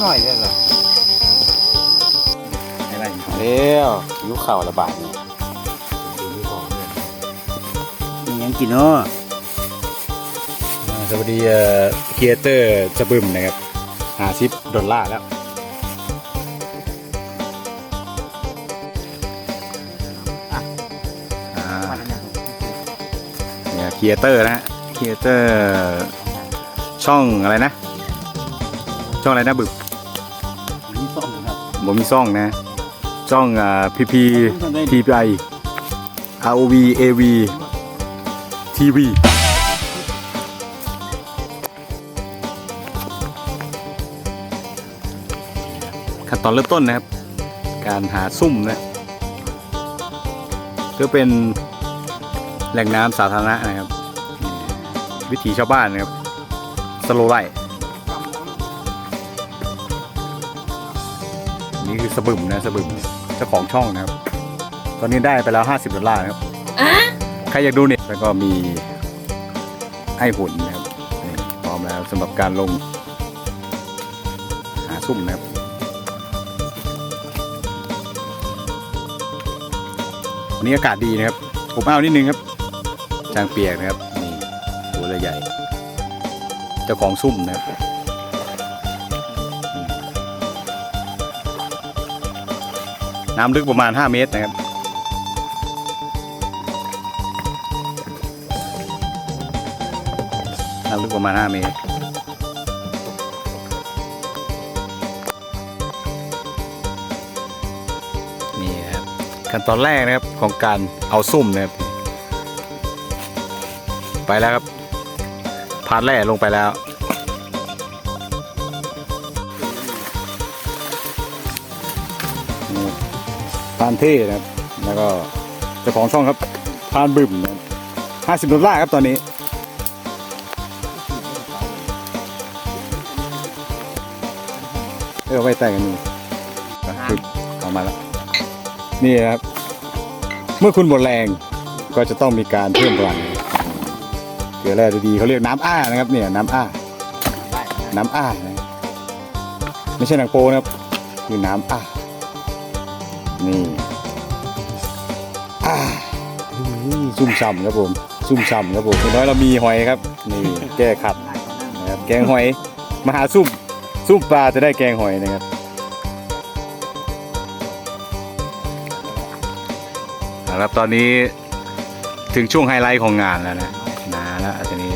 หน่อยเลยเหรออะไรเร็วยุคข่าวระบาดนี่ดูที่ของเนี่ยมีหยังกินเนาะอ่าสวัสดีเอ่อครีเอเตอร์จะบึมนะครับหาซิปดอลลาร์แล้วอ่ามาแล้วเนี่ยเนี่ยครีเอเตอร์นะฮะครีเอเตอร์ช่องอะไรนะ ช่องอะไรนะบึกมีซ่องครับ ผมมีช่องนะช่องอ่าพีพีทีพีไอ ROV AV TV ขั้นตอนเริ่มต้นนะครับ การหาซุ่มนะก็เป็นแหล่งน้ำสาธารณะนะครับ วิถีชาวบ้านนะครับ สโลไล นี่คือสบึมนะสบึมเจ้าของช่องนะครับ ตอนนี้ได้ไปแล้ว 50ดอลลาร์นะครับใครอยากดูเนี่ยแล้วก็มีไอ้หุ่นนะครับนี่พร้อมแล้วสำหรับการลงหาซุ่มนะครับวันนี้อากาศดีนะครับผมเอานิดนึงครับ จางเปียกนะครับนี่ตัวเรือใหญ่เจ้าของซุ่มนะครับ น้ำลึกประมาณ 5 เมตรนะครับน้ำลึกประมาณ 5 เมตร นี่ครับขั้นตอนแรกนะครับของการเอาซุ่มนะครับ ไปแล้วครับพาร์ทแรกลงไปแล้ว พานเท่นะครับ แล้วก็เจ้าของช่องครับพานบึ่มนะครับห้าสิบดอลลาร์ครับตอนนี้เออไว้แต่กันนี่ปึ๊บเอามาแล้วนี่นะครับ เมื่อคุณหมดแรงก็จะต้องมีการเพิ่มพลังเกลือแร่ดีๆเขาเรียกน้ำอ้านะครับเนี่ยน้ำอ้าได้นะน้ำอ้านะไม่ใช่หนังโปนะครับคือน้ำอ้า นี่ซุ่มฉ่ำครับผมซุ่มฉ่ำครับผมอย่างน้อยเรามีหอยครับ นี่แก้ขัดนะครับแกงหอยมาหาซุ่มซุ่มปลาจะได้แกงหอยนะครับเอาละครับตอนนี้ถึงช่วงไฮไลท์ของงานแล้วนะนาแล้วทีนี้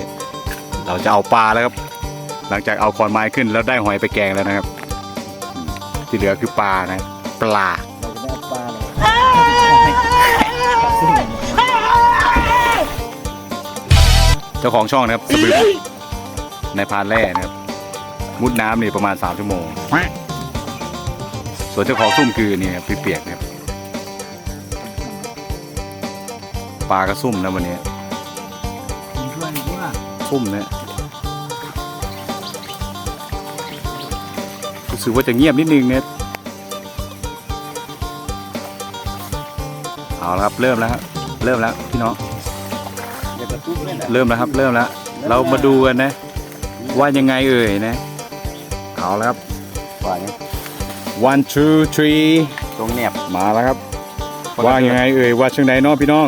เราจะเอาปลาแล้วครับ หลังจากเอาขอนไม้ขึ้นแล้วได้หอยไปแกงแล้วนะครับ ที่เหลือคือปลานะปลา เจ้าของช่องนะครับสบึกในพานแร่นะครับ มุดน้ำนี่ประมาณ 3 ชั่วโมง ส่วนเจ้าของซุ่มคือนี่ครับพี่เปียกนะครับปลากระซุ่มนะวันนี้ผมช่วยดีกว่าซุ่มนะรู้สึกว่าจะเงียบนิดนึงเนี่ย เอาละครับ เริ่มแล้วครับเริ่มแล้วพี่น้องเดี๋ยวกระตุ้นเลยนะเริ่มแล้วครับ เริ่มแล้ว เรามาดูกันนะ ว่ายังไงเอ่ยนะ เอาแล้วครับปล่อยนะ one two three ตรงแนบมาแล้วครับ ว่ายังไงเอ่ยว่าเชียงไหนเนาะพี่น้อง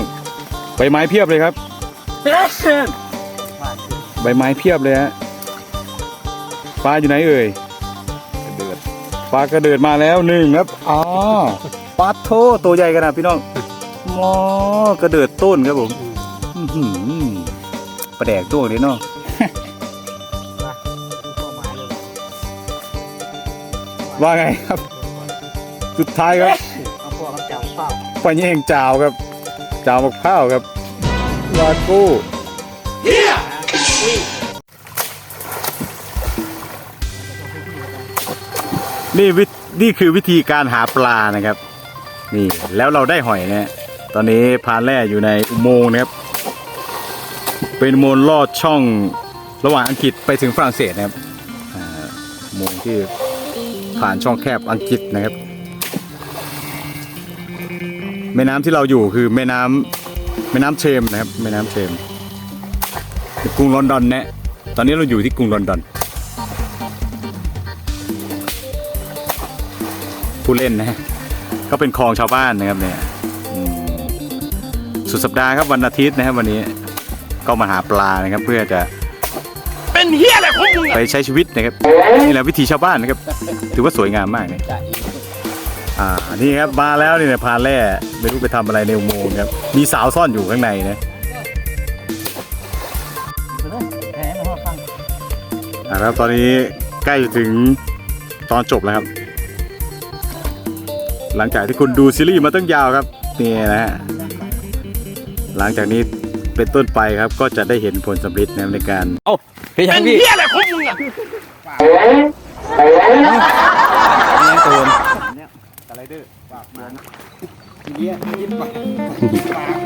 ใบไม้เพียบเลยครับใบไม้เพียบเลยฮะปลาอยู่ไหนเอ่ยเดือดปลากระเดิดมาแล้วหนึ่งครับอ๋อปลาโทตัวใหญ่ขนาดพี่น้อง มอกระเดิดต้นครับผมอื้อหือปลาแดกตัวนี้เนาะเข้ามาเลยว่าไงครับ สุดท้ายครับเอาพวกกำจับเปล่าปลาแย่งจาวครับ จาวมะพร้าวครับวากูนี่วินี่คือวิธีการหาปลานะครับ นี่แล้วเราได้หอยนะฮะ ตอนนี้พานแร่อยู่ในอุโมงค์นะครับ เป็นอุโมงค์ลอดช่องระหว่างอังกฤษไปถึงฝรั่งเศสนะครับอ่าอุโมงค์ที่ผ่านช่องแคบอังกฤษนะครับ แม่น้ำที่เราอยู่คือแม่น้ำแม่น้ำเชมนะครับแม่น้ำเชมกรุงลอนดอนนะตอนนี้เราอยู่ที่กรุงลอนดอน ผู้เล่นนะฮะก็เป็นคลองชาวบ้านนะครับเนี่ย สุดสัปดาห์ครับวันอาทิตย์นะครับวันนี้ก็มาหาปลานะครับเพื่อจะเป็นเฮียอะไรของมึงไปใช้ชีวิตนะครับนี่แหละวิถีชาวบ้านนะครับ ถือว่าสวยงามมากนะอ่านี่ครับมาแล้วนี่เนี่ยพานแร่ไม่รู้ไปทำอะไรในอุโมงค์ครับมีสาวซ่อนอยู่ข้างในนะแพ้มาฟังอ่าครับตอนนี้ใกล้จะถึงตอนจบแล้วครับ หลังจากที่คุณดูซีรีส์มาตั้งยาวครับนี่นะฮะ หลังจากนี้เป็นต้นไปครับก็จะได้เห็นผลสำเร็จนะครับในการพี่ชัเป็นงพี่เฮียอะไรของมึงอะนี่ตูนอะไรเด้อฝากมาเฮียยิ้มไปปากก่อนเลย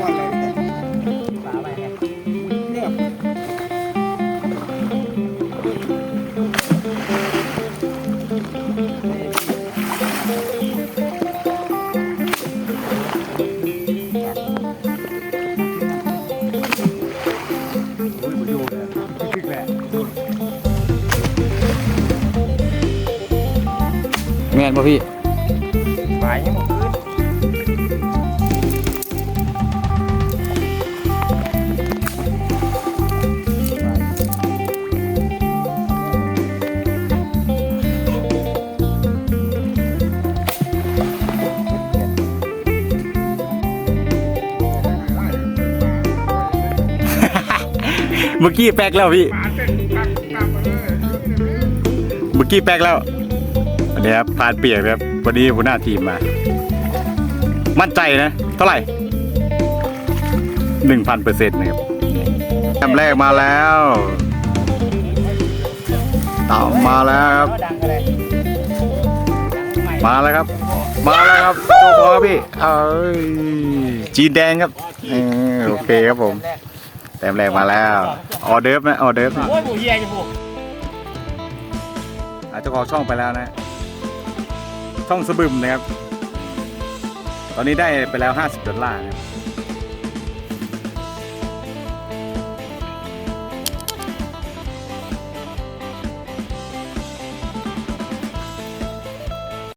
ม่นป่ะพี่ปากยังหมดคืนเมื่อกี้แป๊กแล้วพี่เมื่อกี้แป๊กแล้ว วันนี้ครับพานเปียกครับวันนี้หัวหน้าทีมมา มั่นใจนะ เท่าไหร่หนึ่งพันเปอร์เซ็นต์นะครับแต้มแรกมาแล้วตามมาแล้วครับดังอะไรมาแล้วครับ มาแล้วครับโจพอครับพี่เอ้ยจีนแดงครับเออโอเคครับผมแต้มแรกมาแล้ว ออเดิร์ฟนะออเดิร์ฟนะโอ้ยหมูเฮียจะพูดอาจจะออกช่องไปแล้วนะ ช่องสบึมนะครับ ตอนนี้ได้ไปแล้ว 50ดอลลาร์นะครับ